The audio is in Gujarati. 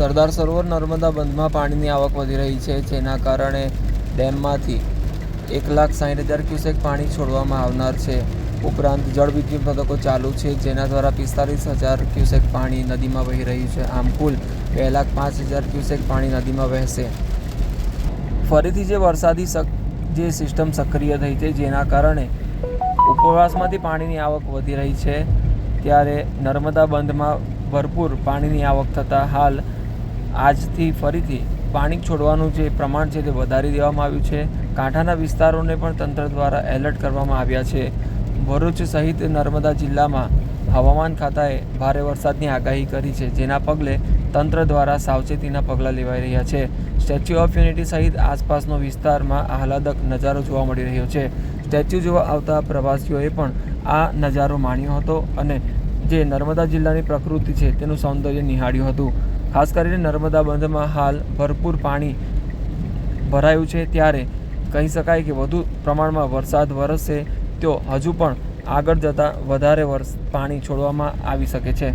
સરદાર સરોવર નર્મદા બંધમાં પાણીની આવક વધી રહી છે, જેના કારણે ડેમમાંથી એક લાખ સાઠ હજાર ક્યુસેક પાણી છોડવામાં આવનાર છે. ઉપરાંત જળવિદ્યુત મથકો ચાલુ છે, જેના દ્વારા પિસ્તાલીસ હજાર ક્યુસેક પાણી નદીમાં વહી રહ્યું છે. આમ કુલ બે લાખ પાંચ હજાર ક્યુસેક પાણી નદીમાં વહેશે. ફરીથી જે વરસાદી સક, જે સિસ્ટમ સક્રિય થઈ છે, જેના કારણે ઉપવાસમાંથી પાણીની આવક વધી રહી છે, ત્યારે નર્મદા બંધમાં ભરપૂર પાણીની આવક થતાં હાલ આજથી ફરીથી પાણી છોડવાનું જે પ્રમાણ છે તે વધારી દેવામાં આવ્યું છે. કાંઠાના વિસ્તારોને પણ તંત્ર દ્વારા એલર્ટ કરવામાં આવ્યા છે. ભરૂચ સહિત નર્મદા જિલ્લામાં હવામાન ખાતાએ ભારે વરસાદની આગાહી કરી છે, જેના પગલે તંત્ર દ્વારા સાવચેતીના પગલાં લેવાઈ રહ્યા છે. સ્ટેચ્યુ ઓફ યુનિટી સહિત આસપાસનો વિસ્તારમાં આહલાદક નજારો જોવા મળી રહ્યો છે. સ્ટેચ્યુ જોવા આવતા પ્રવાસીઓએ પણ આ નજારો માણ્યો હતો અને જે નર્મદા જિલ્લાની પ્રકૃતિ છે તેનું સૌંદર્ય નિહાળ્યું હતું. ખાસ કરીને નર્મદા બંધમાં હાલ ભરપૂર પાણી ભરાયું છે ત્યારે કહી શકાય કે વધુ પ્રમાણમાં વરસાદ વરસશે તો હજુ પણ આગળ જતાં વધારે વરસ પાણી છોડવામાં આવી શકે છે.